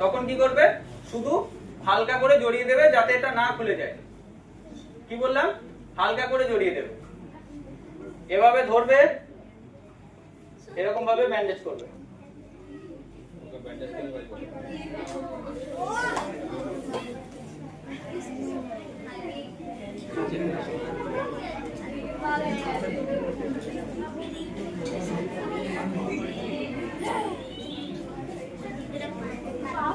তখন কি করবে? শুধু হালকা করে জড়িয়ে দেবে যাতে এটা না খুলে যায়। কি বললাম? হালকা করে জড়িয়ে দেবে। এভাবে ধরবে এরকম ভাবে ব্যান্ডেজ করবে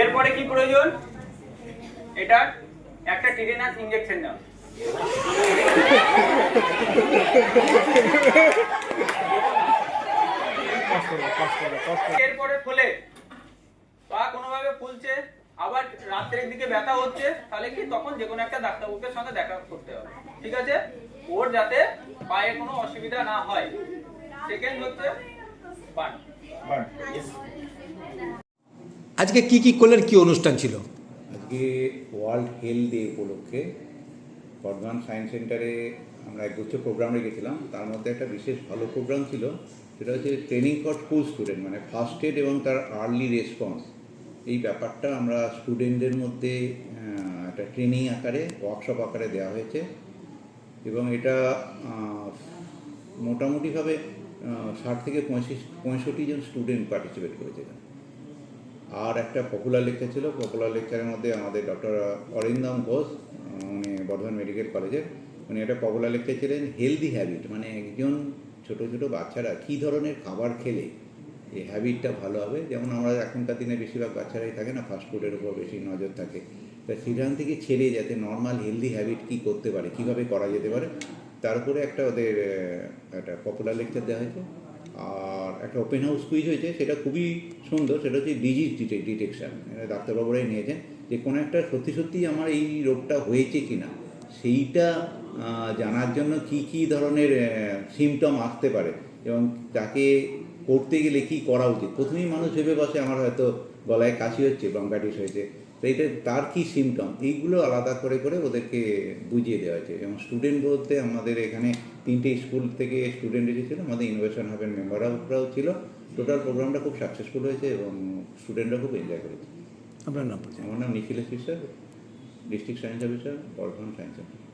এরপরে কি প্রয়োজন? এটা একটা টিটেনাস ইনজেকশন নাও এরপরে ফুলে। পা কোনোভাবে ফুলছে, আবার রাত্রের দিকে ব্যথা হচ্ছে, তাহলে কি তখন যে কোনো একটা ডাক্তারবাবুর সঙ্গে দেখা করতে হবে। ঠিক আছে? ওর যাতে পায়ে কোনো অসুবিধা না হয়। সেকেন্ড হচ্ছে পান আজকে কি কি করলেন, কি অনুষ্ঠান ছিল? আজকে ওয়ার্ল্ড হেলথ ডে উপলক্ষে বর্ধমান সায়েন্স সেন্টারে আমরা একগুচ্ছ প্রোগ্রাম রেখেছিলাম তার মধ্যে একটা বিশেষ ভালো প্রোগ্রাম ছিল, সেটা হচ্ছে ট্রেনিং ফর স্কুল স্টুডেন্ট মানে ফার্স্ট এড এবং তার আর্লি রেসপন্স। এই ব্যাপারটা আমরা স্টুডেন্টদের মধ্যে একটা ট্রেনিং আকারে, ওয়ার্কশপ আকারে দেওয়া হয়েছে এবং এটা মোটামুটিভাবে ষাট থেকে পঁয়ষট্টি জন স্টুডেন্ট পার্টিসিপেট করেছে আর একটা পপুলার লেকচার ছিল পপুলার লেকচারের মধ্যে আমাদের ডক্টর অরিন্দম ঘোষ উনি বর্ধমান মেডিকেল কলেজের উনি একটা পপুলার লেকচার ছিলেন হেলদি হ্যাবিট মানে একজন ছোট ছোট বাচ্চারা কী ধরনের খাবার খেলে, এই হ্যাবিটটা ভালো হবে। যেমন আমরা এখনকার দিনে বেশিরভাগ বাচ্চারাই থাকে না ফাস্টফুডের উপর বেশি নজর থাকে। তা সেখান থেকে ছেড়ে যাতে নর্মাল হেলদি হ্যাবিট কী করতে পারে, কীভাবে করা যেতে পারে, তার উপরে একটা ওদের একটা পপুলার লেকচার দেওয়া হয়েছে। আর একটা ওপেন হাউস কুইজ হয়েছে, সেটা খুবই সুন্দর, সেটা হচ্ছে ডিজিজ ডিটেকশন ডাক্তারবাবুরাই নিয়েছেন যে কোনো একটা সত্যি সত্যি আমার এই রোগটা হয়েছে কি না সেইটা জানার জন্য কি কি ধরনের সিমটম আসতে পারে এবং তাকে করতে গেলে কি করা উচিত? প্রথমেই মানুষ ভেবে বসে আমার হয়তো গলায় কাশি হচ্ছে ব্রঙ্কাইটিস হয়েছে। তো এটা তার কী সিমটম এইগুলো আলাদা করে করে ওদেরকে বুঝিয়ে দেওয়া হয়েছে। এবং স্টুডেন্ট বলতে আমাদের এখানে তিনটে স্কুল থেকে স্টুডেন্ট এসেছিল। আমাদের ইনোভেশন হাবের মেম্বাররাও ছিল। টোটাল প্রোগ্রামটা খুব সাকসেসফুল হয়েছে এবং স্টুডেন্টরা খুব এনজয় করেছে। আপনার নাম আমার নাম Nikhilesh Biswas district science officer Bardhaman science centre